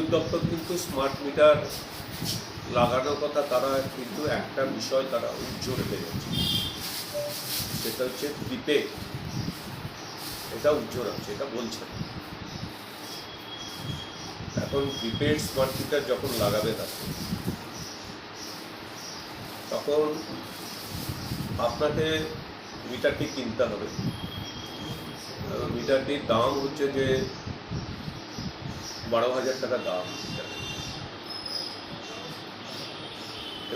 বিদ্যুৎ দপ্তর কিন্তু স্মার্ট মিটার লাগানোর কথা তারা কিন্তু একটা বিষয় তারা উজ্জ্বল রেখেছে সেটা হচ্ছে প্রিপেড এটা উজ্জ্বল আছে এটা বলছে এখন প্রিপেড স্মার্ট মিটার যখন লাগাবে তাকে, তখন আপনাকে মিটারটি কিনতে হবে। মিটারটির দাম হচ্ছে যে বারো হাজার টাকা দাম।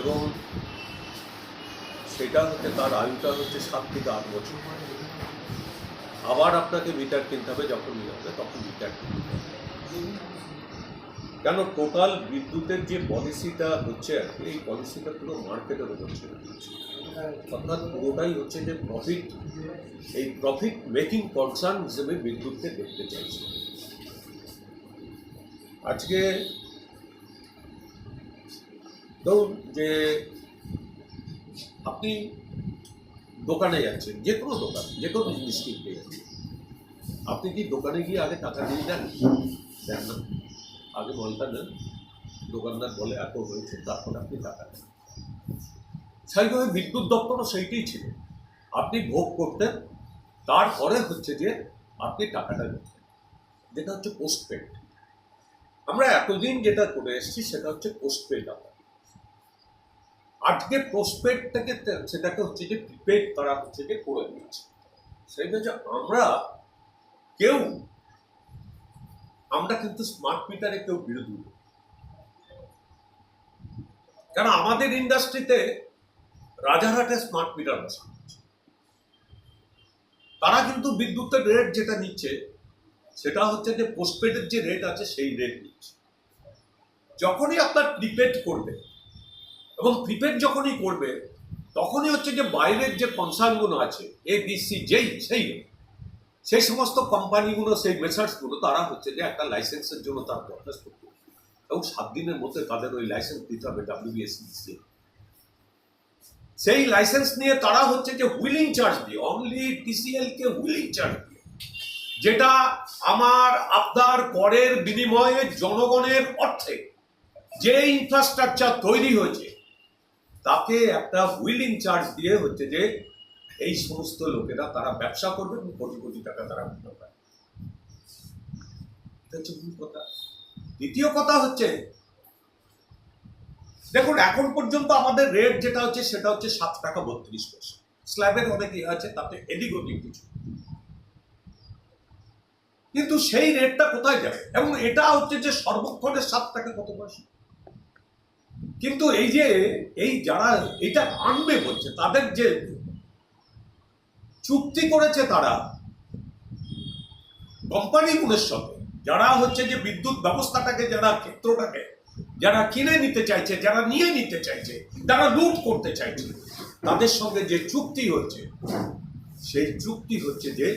এবং সেটা হচ্ছে তার আয়ুটা হচ্ছে সাত থেকে আট বছর। আবার আপনাকে মিটার কিনতে হবে, যখন নিয়ে হবে তখন মিটার কিনতে হবে। কেন? টোটাল বিদ্যুতের যে পলিসিটা হচ্ছে আর কি, এই পলিসিটা পুরো মার্কেটের উপর ছেড়ে দিচ্ছে অর্থাৎ পুরোটাই হচ্ছে যে প্রফিট এই প্রফিট মেকিং কনসার্ন হিসেবে বিদ্যুৎকে দেখতে চাইছে। আজকে ধরুন যে আপনি দোকানে যাচ্ছেন, যে কোনো দোকান, যে কোনো জিনিস কিনতে যাচ্ছেন, আপনি কি দোকানে গিয়ে আগে টাকা দিয়ে দেন দেন না। আগে বলতে নেন দোকানদার বলে, এত হয়েছে, তারপরে আপনি টাকা দেন। সেইভাবে বিদ্যুৎ দপ্তরও সেইটাই ছিল। আপনি ভোগ করতেন, তারপরে হচ্ছে যে আপনি টাকাটা দিতেন। যেটা হচ্ছে পোস্টপেড আমরা এতদিন যেটা করে এসেছি সেটা হচ্ছে পোস্টপেড আমরা। আজকে পোস্টপেডটাকে সেটাকে হচ্ছে যে প্রিপেড তারা হচ্ছে যে করে দিয়েছে। সেটা হচ্ছে আমরা কেউ, আমরা কিন্তু স্মার্ট মিটারে কেউ বিরোধী। কারণ আমাদের ইন্ডাস্ট্রিতে রাজারহাটে স্মার্ট মিটার বসানো তারা কিন্তু বিদ্যুতের রেট যেটা নিচ্ছে সেটা হচ্ছে যে পোস্টপেডের যে রেট আছে, সেই রেট নিচ্ছে। যখনই আপনার প্রিপেড করবে, এবং প্রিপেড যখনই করবে, তখনই হচ্ছে যে বাইরের যে কনসার্নগুলো আছে এ বিসি যেই, সেই সেই সমস্ত কোম্পানিগুলো সেই মেসার্সগুলো তারা হচ্ছে যে একটা লাইসেন্সের জন্য তার দরখাস্ত করবে এবং সাত দিনের মধ্যে তাদের ওই লাইসেন্স দিতে হবে ডাব্লিউবিএসসি সেই লাইসেন্স নিয়ে তারা হচ্ছে যে হুইলিং চার্জ দিয়ে অনলি টিসিএল কে হুইলিং চার্জ দিয়ে যেটা আমার আপনার করের বিনিময়ে জনগণের অর্থে যে ইনফ্রাস্ট্রাকচার তৈরি হয়েছে, তাকে একটা হুইলিং চার্জ দিয়ে হচ্ছে যে এই সমস্ত লোকেরা তারা ব্যবসা করবে এবং কোটি কোটি টাকা তারা মুনাফা পায় কথা। দ্বিতীয় কথা হচ্ছে, দেখুন, এখন পর্যন্ত আমাদের রেট যেটা হচ্ছে, সেটা হচ্ছে সাত টাকা বত্রিশ পয়সা। স্ল্যাবের অনেক ইয়ে আছে, তাতে এদিক ওদিক কিছু। কিন্তু সেই রেটটা কোথায় যাবে? এবং এটা হচ্ছে যে সর্বক্ষণের সাত টাকা কত পয়সা? কিন্তু এই যে, এই যারা এটা আনবে বলছে, তাদের যে চুক্তি করেছে তারা কোম্পানিগুলোর সঙ্গে, যারা হচ্ছে যে বিদ্যুৎ ব্যবস্থাটাকে, যারা ক্ষেত্রটাকে, যারা কিনে নিতে চাইছে, যারা নিয়ে নিতে চাইছে, যারা লুট করতে চাইছে, তাদের সঙ্গে যে চুক্তি হচ্ছে, সেই চুক্তি হচ্ছে যে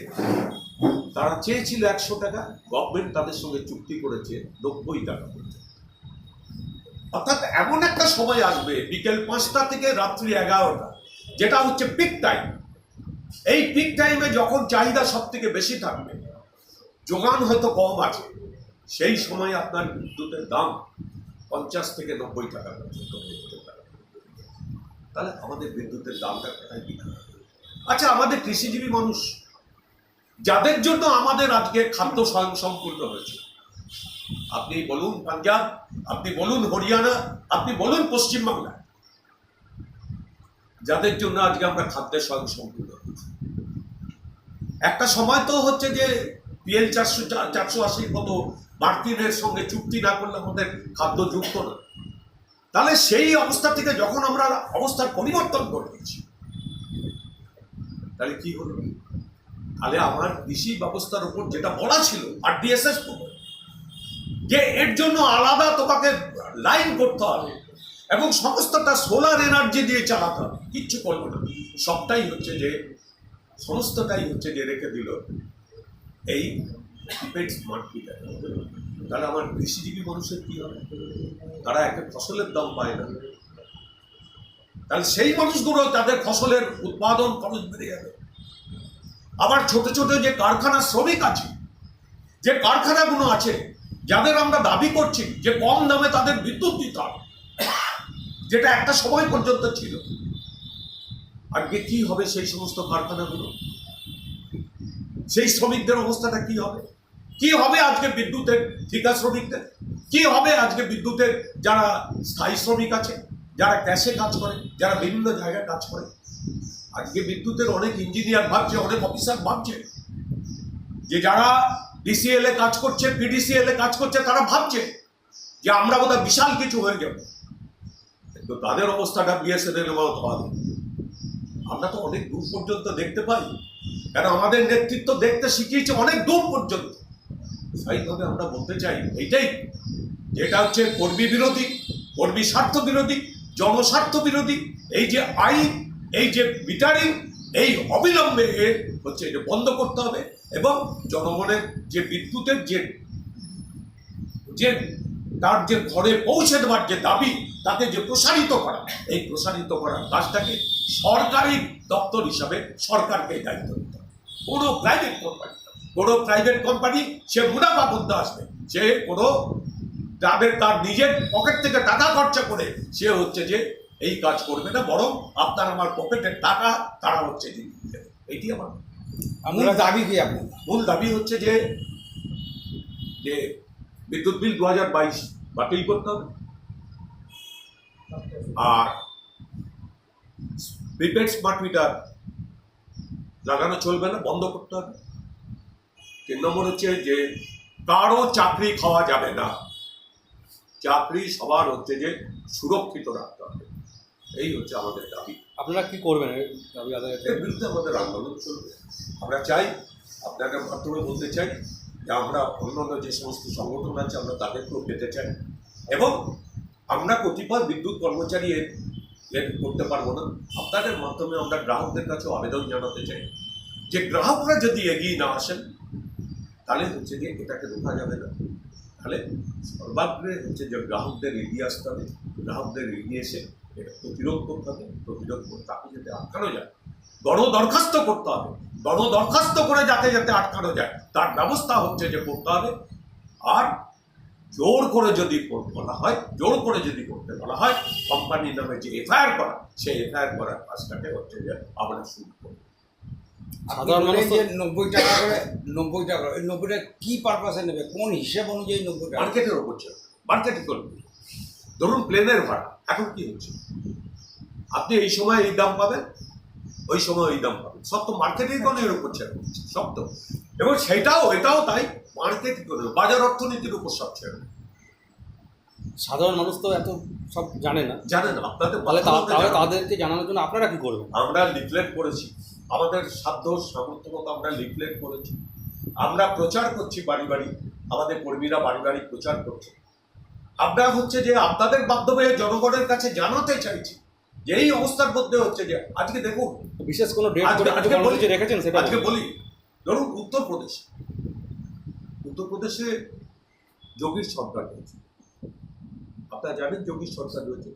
তারা চেয়েছিল একশো টাকা গভর্নমেন্ট তাদের সঙ্গে চুক্তি করেছে, নব্বই টাকা করতে অর্থাৎ এমন একটা সময় আসবে, বিকেল পাঁচটা থেকে রাত্রি এগারোটা, যেটা হচ্ছে পিক টাইম এই পিক টাইমে যখন চাহিদা সব থেকে বেশি থাকবে, যোগান হয়তো কম আছে। সেই সময় আপনার বিদ্যুতের দাম পঞ্চাশ থেকে নব্বই টাকা পর্যন্ত তাহলে আমাদের বিদ্যুতের দামটা কোথায় আচ্ছা আমাদের কৃষিজীবী মানুষ যাদের জন্য আমাদের আজকে খাদ্য স্বয়ং সম্পূর্ণ হয়েছে। আপনি বলুন পাঞ্জাব, আপনি বলুন হরিয়ানা, আপনি বলুন পশ্চিমবাংলা। যাদের জন্য আজকে আমরা খাদ্যের স্বয়ং সম্পূর্ণ হয়েছি। একটা সময় তো হচ্ছে যে পিএল চারশো চারশো আশি মতো মার্কিনের সঙ্গে চুক্তি না করলে আমাদের খাদ্য যুক্ত না। তাহলে সেই অবস্থা থেকে যখন আমরা অবস্থার পরিবর্তন করে দিয়েছি তাহলে কি হলো? তাহলে আমার কৃষি ব্যবস্থার উপর যেটা বলা ছিল আর ডিএসএস যে এর জন্য আলাদা তোমাকে লাইন করতে হবে এবং সমস্তটা সোলার এনার্জি দিয়ে চালাতে হবে, কিচ্ছু করব না। সবটাই হচ্ছে যে, সমস্তটাই হচ্ছে যে রেখে দিল এই প্রিপেড স্মার্ট তাহলে আমার কৃষিজীবী মানুষের কি হবে? তারা একটা ফসলের দাম পায় না। তাহলে সেই মানুষগুলো তাদের ফসলের উৎপাদন খরচ বেড়ে যাবে। আবার ছোট ছোট যে কারখানা শ্রমিক আছে, যে কারখানাগুলো আছে, যাদের আমরা দাবি করছি যে কম দামে তাদের বিদ্যুৎ দিতে হবে, যেটা একটা সময় পর্যন্ত ছিল। আজকে কি হবে সেই সমস্ত কারখানাগুলো? সেই শ্রমিকদের অবস্থাটা কি হবে? কি হবে আজকে বিদ্যুতের ঠিকা শ্রমিকদের? কি হবে আজকে বিদ্যুতের যারা স্থায়ী শ্রমিক আছে, যারা ক্যাশে কাজ করে, যারা বিভিন্ন জায়গায় কাজ করে? আজকে বিদ্যুতের অনেক ইঞ্জিনিয়ার ভাবছে, অনেক অফিসার ভাবছে। যে যারা ডিসিএল এ কাজ করছে পিডিসিএল এ কাজ করছে, তারা ভাবছে যে আমরা বোধহয় বিশাল কিছু হয়ে যাব। কিন্তু তাদের অবস্থাটা বিএসএনএল মতো হবে আমরা তো অনেক দূর পর্যন্ত দেখতে পাই। কারণ আমাদের নেতৃত্ব দেখতে শিখিয়েছে অনেক দূর পর্যন্ত। স্থায়ীভাবে আমরা বলতে চাই, এইটাই যেটা হচ্ছে কর্মী বিরোধী, কর্মী স্বার্থ বিরোধী, জনস্বার্থ বিরোধী, এই যে আইন এই যে মিটারিং, এই অবিলম্বে হচ্ছে এটা বন্ধ করতে হবে এবং জনগণের যে বিদ্যুতের যে যে তার যে ঘরে পৌঁছে দেওয়ার যে দাবি, তাকে যে প্রসারিত করা, এই প্রসারিত করার কাজটাকে সরকারি দপ্তর হিসাবে সরকারকে দায়িত্ব দিতে হবে। কোনো প্রাইভেট কোম্পানি কোনো প্রাইভেট কোম্পানি সে মুনাফা করতে আসবে, সে কোনো, তাদের তার নিজের পকেট থেকে টাকা খরচা করে সে হচ্ছে যে এই কাজ করবে না বরং আপনার আমার পকেটের টাকা তারা হচ্ছে। এইটি আমার আপনারা দাবি কি আপনার? মূল দাবি হচ্ছে যে যে বিদ্যুৎ বিল দু হাজার বাইশ বাতিল করতে হবে। আর প্রিপেড স্মার্ট মিটার লাগানো চলবে না বন্ধ করতে হবে। তিন নম্বর হচ্ছে যে কারও চাকরি খাওয়া যাবে না। চাকরি সবার হচ্ছে যে সুরক্ষিত রাখতে হবে। এই হচ্ছে আমাদের দাবি। আপনারা কি করবেন? দাবি আদায় এর বিরুদ্ধে আমাদের আন্দোলন চলবে। আমরা চাই আপনাদের মাধ্যমে বলতে চাই যে আমরা অন্যান্য যে সমস্ত সংগঠন আছে আমরা তাদেরকেও পেতে চাই। এবং আমরা কতিপয় বিদ্যুৎ কর্মচারী এর এর করতে পারব না। আপনাদের মাধ্যমে আমরা গ্রাহকদের কাছে আবেদন জানাতে চাই। যে গ্রাহকরা যদি এগিয়ে না আসেন তাহলে হচ্ছে যে এটাকে রোকা যাবে না। তাহলে সর্বাগ্রে হচ্ছে যে গ্রাহকদের এগিয়ে আসতে হবে। গ্রাহকদের এগিয়ে এসে এটা প্রতিরোধ করতে হবে প্রতিরোধ করে তাকে যাতে আটকানো যায়। গণ দরখাস্ত করতে হবে গণ দরখাস্ত করে যাতে যাতে আটকানো যায়। তার ব্যবস্থা হচ্ছে যে করতে হবে। আর জোর করে যদি করতে বলা হয় জোর করে যদি করতে বলা হয় কোম্পানির নামে যে এফআইআর করা সেই এফআইআর করার কাজটাকে হচ্ছে যে আমরা শুরু করব। সাধারণ মানুষ যে নব্বই টাকা করে নব্বই টাকা করে, নব্বই টাকা কি পারপাসে নেবে? কোন হিসেব অনুযায়ী নব্বই টাকা মার্কেটের ওপর চলবে মার্কেটিং করবে। ধরুন প্লেনের ভাড়া এখন কি হচ্ছে? আপনি এই সময় এই দাম পাবেন ওই সময় ওই দাম পাবেন। সব তো মার্কেট ইকোনমির উপর ছেড়ে দিচ্ছে, সব তো। এবং সেটাও এটাও তাই মার্কেট ইকোনমি বাজার অর্থনীতির উপর সব ছেড়ে সাধারণ মানুষ তো এত সব জানে না। জানেন আপনাদের তাহলে তাহলে তাদেরকে জানানোর জন্য আপনারা কি করবেন? আমরা লিফলেট করেছি। আমাদের সাধ্য সামর্থ্য মতো আমরা লিফলেট করেছি। আমরা প্রচার করছি বাড়ি বাড়ি আমাদের কর্মীরা বাড়ি বাড়ি প্রচার করছে। আমরা হচ্ছে যে আপনাদের মাধ্যমে জনগণের কাছে জানাতে চাইছি যে এই অবস্থার মধ্যে হচ্ছে যে আজকে দেখুন বিশেষ কোনো আজকে- বলি- রেখেছেন সেটা আজকে বলি ধরুন উত্তরপ্রদেশ উত্তরপ্রদেশে যোগীর সরকার রয়েছে। আপনারা জানেন যোগীর সরকার রয়েছে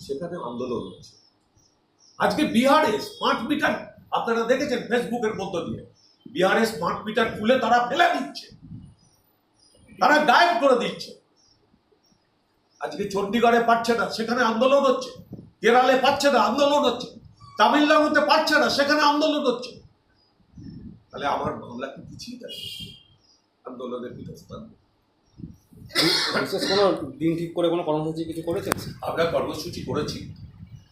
সেখানে আন্দোলন হচ্ছে। আজকে বিহারে স্মার্ট মিটার আপনারা দেখেছেন ফেসবুকের মধ্য দিয়ে বিহারে স্মার্ট মিটার খুলে তারা ফেলে দিচ্ছে। তারা গায়েব করে দিচ্ছে। আজকে চণ্ডীগড়ে পাচ্ছে না সেখানে আন্দোলন হচ্ছে। কেরালে পাচ্ছে না আন্দোলন হচ্ছে। তামিলনাড়ুতে পারছে না সেখানে আন্দোলন হচ্ছে। তাহলে আমার মামলা কি পিছিয়ে যাবে আন্দোলনের পীঠস্থান বিশেষ কোনো দিন ঠিক করে কোনো কর্মসূচি কিছু করেছেন? আমরা কর্মসূচি করেছি।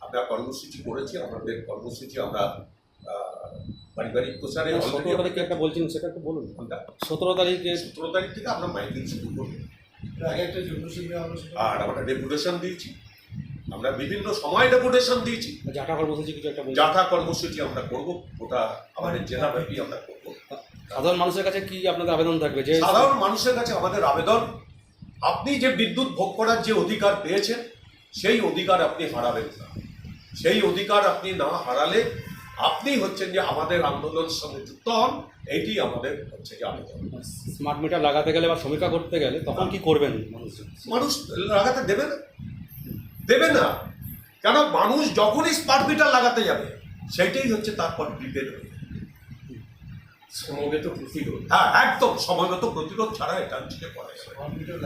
আমরা কর্মসূচি করেছি আমাদের কর্মসূচি আমরা পারিবারিক প্রচারে সতেরো তারিখে একটা বলছেন সেটা একটু বলুন। সতেরো তারিখে সতেরো তারিখ থেকে আমরা মাইকিং শুরু করব। আর আমরা ডেপুটেশন দিয়েছি। আমরা বিভিন্ন সময় ডেপুটেশন দিয়েছি। জাটা কর্মসূচি কিছু একটা যাথা কর্মসূচি আমরা করব ওটা আমাদের জেলাব্যাপী আমরা করব। সাধারণ মানুষের কাছে কি আপনাদের আবেদন থাকবে? যে সাধারণ মানুষের কাছে আমাদের আবেদন আপনি যে বিদ্যুৎ ভোগ করার যে অধিকার পেয়েছেন সেই অধিকার আপনি হারাবেন না। সেই অধিকার আপনি না হারালে আপনি হচ্ছেন যে আমাদের আন্দোলনের সঙ্গে যুক্ত হন। এইটি আমাদের হচ্ছে কি আবেদন। স্মার্ট মিটার লাগাতে গেলে বা সমীক্ষা করতে গেলে তখন কি করবেন মানুষজন? মানুষ লাগাতে দেবে না। দেবে না। কেন? মানুষ যখনই স্মার্ট মিটার লাগাতে যাবে সেটাই হচ্ছে তারপর বিপেদ হয়ে যাবে। সমবেত প্রতিরোধ। হ্যাঁ একদম সময়গত প্রতিরোধ ছাড়া এটা থেকে করা যাবে।